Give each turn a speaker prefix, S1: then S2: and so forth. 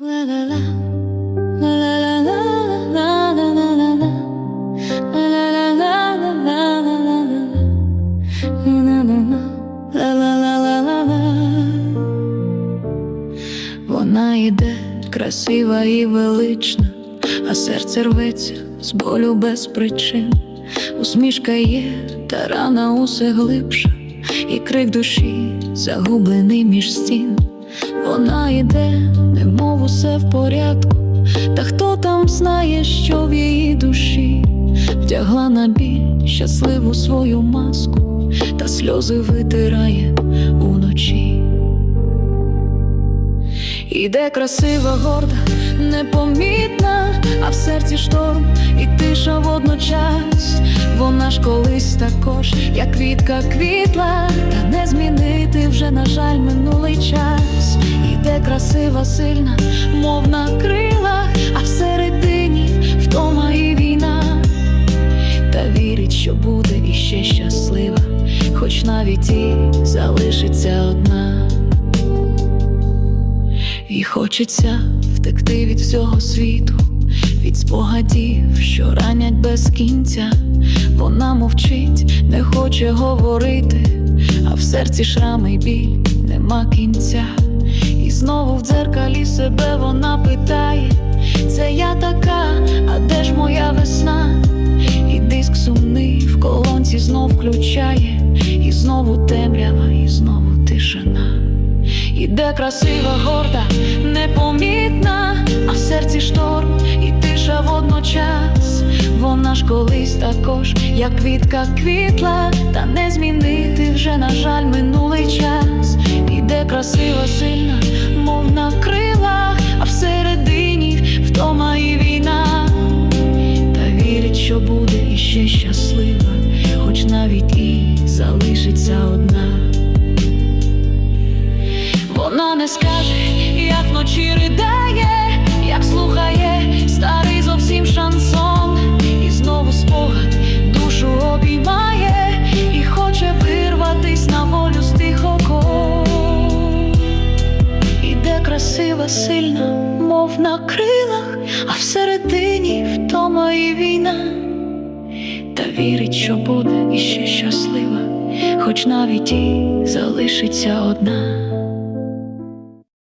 S1: Вона йде красива і велична, а серце рветься з болю без причин. Усмішка є, та рана усе глибша, і крик душі загублений між стін. Вона йде, немов усе в порядку, та хто там знає, що в її душі вдягла на біль щасливу свою маску, та сльози витирає уночі. Іде красива, горда, непомітна, а в серці шторм і тиша водночас. Вона ж колись також, як квітка квітла, та не змінити вже, на жаль, минулий час. Красива, сильна, мов на крилах, а всередині втома і війна. Та вірить, що буде іще щаслива, хоч навіть і залишиться одна. І хочеться втекти від всього світу, від спогадів, що ранять без кінця. Вона мовчить, не хоче говорити, а в серці шрами й біль нема кінця. Знову в дзеркалі себе вона питає: це я така, а де ж моя весна? І диск сумний в колонці знов включає, і знову темрява, і знову тишина. Іде красива, горда, непомітна, а в серці шторм і тиша водночас. Вона ж колись також, як квітка квітла, та не змінити вже, на жаль, минулий час. Іде красива, сильна, на крилах, а всередині втома і війна. Та вірить, що буде іще щаслива, хоч навіть і залишиться одна. Вона не скаже, як вночі ридає, як слухає старий красива, сильна, мов на крилах, а всередині втома і війна. Та вірить, що буде іще щаслива, хоч навіть і залишиться одна.